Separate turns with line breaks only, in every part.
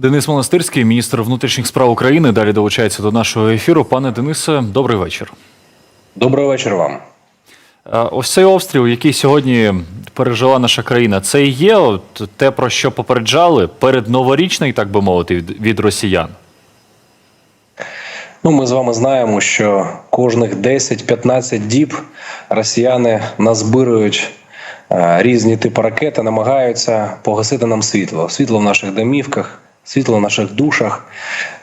Денис Монастирський, міністр внутрішніх справ України, далі долучається до нашого ефіру. Пане Денисе, добрий вечір.
Доброго вечора вам.
Е, Ось цей обстріл, який сьогодні пережила наша країна, це і є от те, про що попереджали передноворічний, так би мовити, від, росіян.
Ну, ми з вами знаємо, що кожних 10-15 діб росіяни назбирують е, різні типи ракет і намагаються погасити нам світло. Світло в наших домівках, світло в наших душах.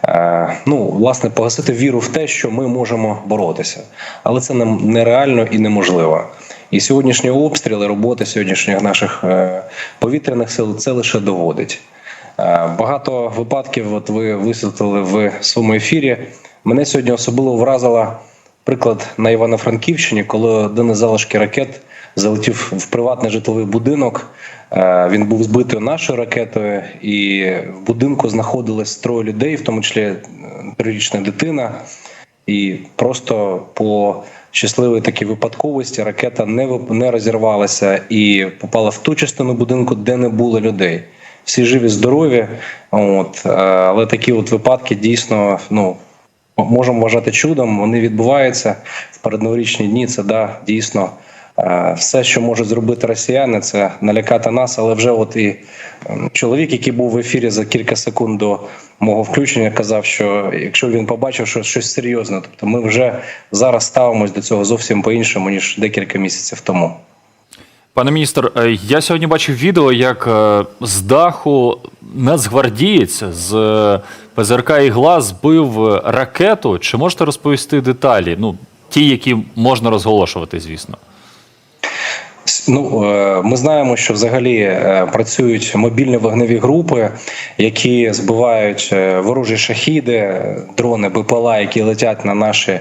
Е, Ну, власне, погасити віру в те, що ми можемо боротися. Але це нереально і неможливо. І сьогоднішні обстріли, роботи сьогоднішніх наших е, повітряних сил це лише доводить. Е, Багато випадків, от ви висвітлили в своєму ефірі. Мене сьогодні особливо вразила приклад на Івано-Франківщині, коли один із залишки ракет залетів в приватний житловий будинок. Е, Він був збитий нашою ракетою, і в будинку знаходилось троє людей, в тому числі е, трирічна дитина. І просто по щасливій такій випадковості ракета не не розірвалася і попала в ту частину будинку, де не було людей. Всі живі, здорові. От е, але такі от випадки дійсно ну можемо вважати чудом. Вони відбуваються в передноворічні дні. Це да дійсно. Все, що можуть зробити росіяни, це налякати нас. Але вже от і ем, чоловік, який був в ефірі за кілька секунд до мого включення, казав, що якщо він побачив, що щось серйозне, тобто ми вже зараз ставимось до цього зовсім по-іншому ніж декілька місяців тому.
Пане міністр, е, я сьогодні бачив відео, як е, з даху нацгвардієць з е, ПЗРК «Ігла» збив ракету. Чи можете розповісти деталі? Ну, ті, які можна розголошувати, звісно.
Ну е, ми знаємо, що взагалі е, працюють мобільні вогневі групи, які збивають е, ворожі шахіди, дрони БПЛА, які летять на наші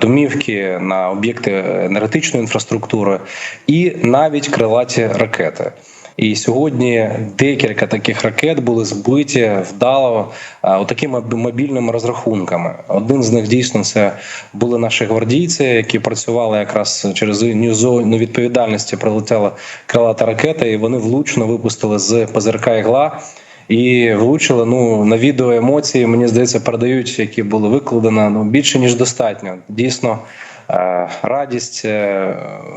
домівки, на об'єкти енергетичної інфраструктури, і навіть крилаті ракети. І сьогодні декілька таких ракет були збиті вдало а, такими мобільними розрахунками. Один з них дійсно це були наші гвардійці, які працювали якраз через зону відповідальності. Прилетіла крилата ракета, і вони влучно випустили з ПЗРК ігла. І влучили ну на відео емоції. Мені здається, передають, які були викладені, ну більше ніж достатньо. Дійсно, е, радість е,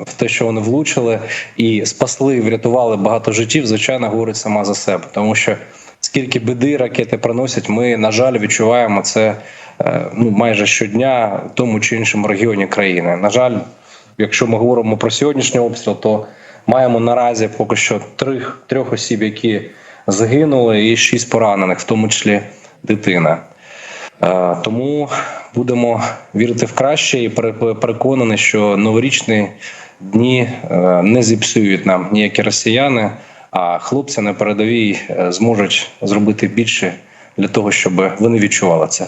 в те, що вони влучили і спасли, врятували багато життів. Звичайно, говорить сама за себе, тому що скільки біди ракети приносять, ми на жаль відчуваємо це е, ну майже щодня в тому чи іншому регіоні країни. На жаль, якщо ми говоримо про сьогоднішній обстріл, то маємо наразі поки що трьох трьох осіб, які загинули, і шість поранених, в тому числі дитина. Е, Тому будемо вірити в краще і пере- переконані, що новорічні дні е, не зіпсують нам ніякі росіяни, а хлопці на передовій е, зможуть зробити більше для того, щоб вони відчували це.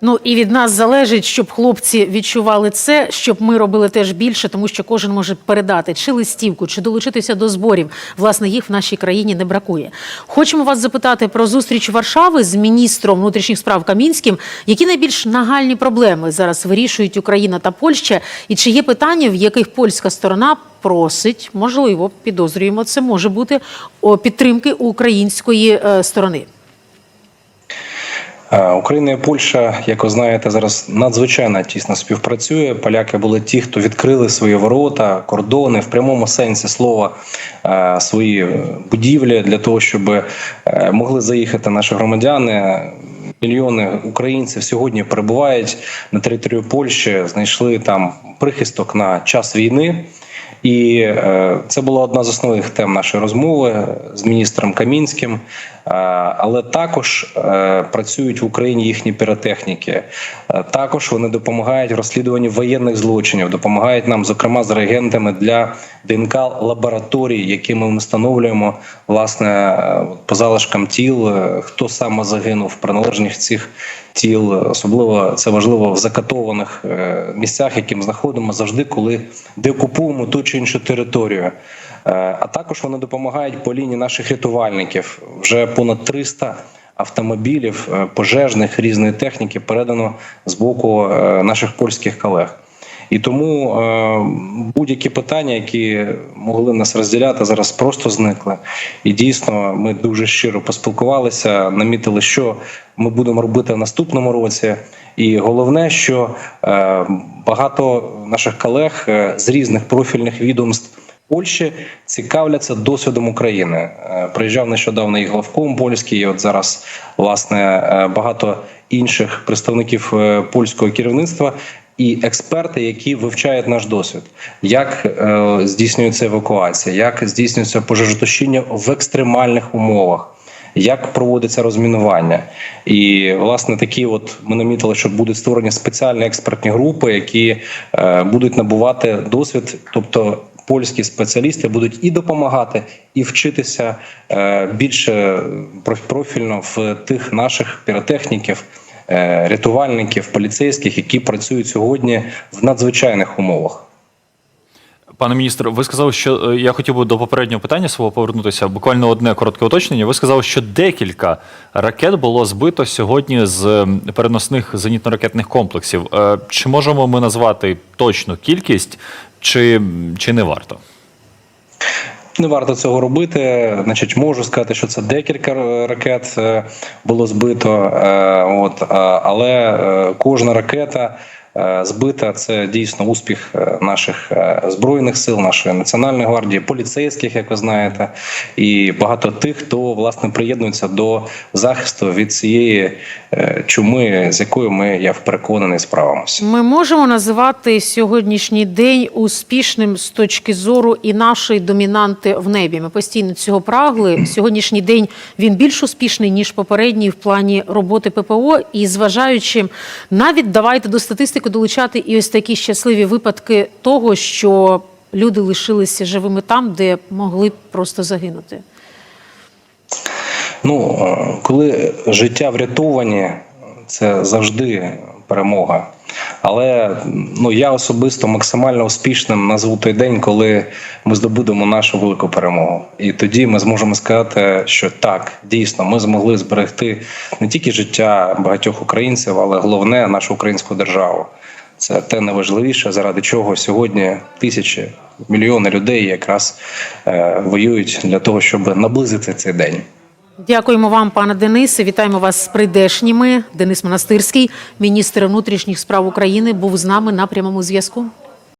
Ну і від нас залежить, щоб хлопці відчували це, щоб ми робили теж більше, тому що кожен може передати чи листівку, чи долучитися до зборів. Власне, їх в нашій країні не бракує. Хочемо вас запитати про зустріч Варшави з міністром внутрішніх справ Камінським. Які найбільш нагальні проблеми зараз вирішують Україна та Польща? І чи є питання, в яких польська сторона просить, можливо, підозрюємо, це може бути підтримки української е, сторони?
Е, Україна і Польща, як ви знаєте, зараз надзвичайно тісно співпрацює. Поляки були ті, хто відкрили свої ворота, кордони в прямому сенсі слова е, свої будівлі для того, щоб е, могли заїхати наші громадяни. Мільйони українців сьогодні перебувають на території Польщі, знайшли там прихисток на час війни. І е, це була одна з основних тем нашої розмови з міністром Камінським. Е, але також е, працюють в Україні їхні піротехніки. Також вони допомагають в розслідуванні воєнних злочинів, допомагають нам, зокрема, з реагентами для ДНК лабораторій, які ми встановлюємо власне по залишкам тіл, хто саме загинув в приналежних цих тіл. Особливо це важливо в закатованих е, місцях, які ми знаходимо завжди, коли деокупуємо ту чи іншу територію. Е, А також вони допомагають по лінії наших рятувальників. Вже понад 300 автомобілів е, пожежних різної техніки передано з боку наших польських колег. І тому е, будь-які питання, які могли нас розділяти, зараз просто зникли. І дійсно, ми дуже щиро поспілкувалися, намітили, що ми будемо робити в наступному році. І головне, що е, багато наших колег е, з різних профільних відомств. Польщі цікавляться досвідом України. Е, Приїжджав нещодавно і главком польський. і От зараз власне е, багато інших представників польського керівництва і експерти, які вивчають наш досвід, як е, здійснюється евакуація, як здійснюється пожежотушіння в екстремальних умовах. Як проводиться розмінування, і власне такі, от ми намітили, що будуть створені спеціальні експертні групи, які е, будуть набувати досвід, тобто польські спеціалісти будуть і допомагати, і вчитися е, більше проф- профільно в тих наших піротехніків, рятувальників, поліцейських, які працюють сьогодні в надзвичайних умовах.
Пане міністр, ви сказали, що е, я хотів би до попереднього питання свого повернутися. Буквально одне коротке уточнення. Ви сказали, що декілька ракет було збито сьогодні з переносних зенітно-ракетних комплексів. Е, Чи можемо ми назвати точну кількість, чи, чи не варто?
Не варто цього робити. Значить, можу сказати, що це декілька ракет е, було збито. е, От, але е, кожна ракета збита це дійсно успіх е, наших е, збройних сил, нашої національної гвардії, поліцейських, як ви знаєте, і багато тих, хто власне приєднується до захисту від цієї е, чуми, з якою ми я переконаний справимося.
Ми можемо називати сьогоднішній день успішним з точки зору і нашої домінанти в небі. Ми постійно цього прагли. Сьогоднішній день він більш успішний ніж попередній в плані роботи ППО. І зважаючи навіть давайте до статистики долучати і ось такі щасливі випадки того, що люди лишилися живими там, де могли б просто загинути.
Ну, е, коли життя врятовані, це завжди перемога. Але ну я особисто максимально успішним назву той день, коли ми здобудемо нашу велику перемогу. І тоді ми зможемо сказати, що так, дійсно, ми змогли зберегти не тільки життя багатьох українців, але головне нашу українську державу. Це те найважливіше, заради чого сьогодні тисячі мільйони людей якраз е, воюють для того, щоб наблизити цей день.
Дякуємо вам, пане Денисе. Вітаємо вас з прийдешніми. Денис Монастирський, міністр внутрішніх справ України, був з нами на прямому зв'язку.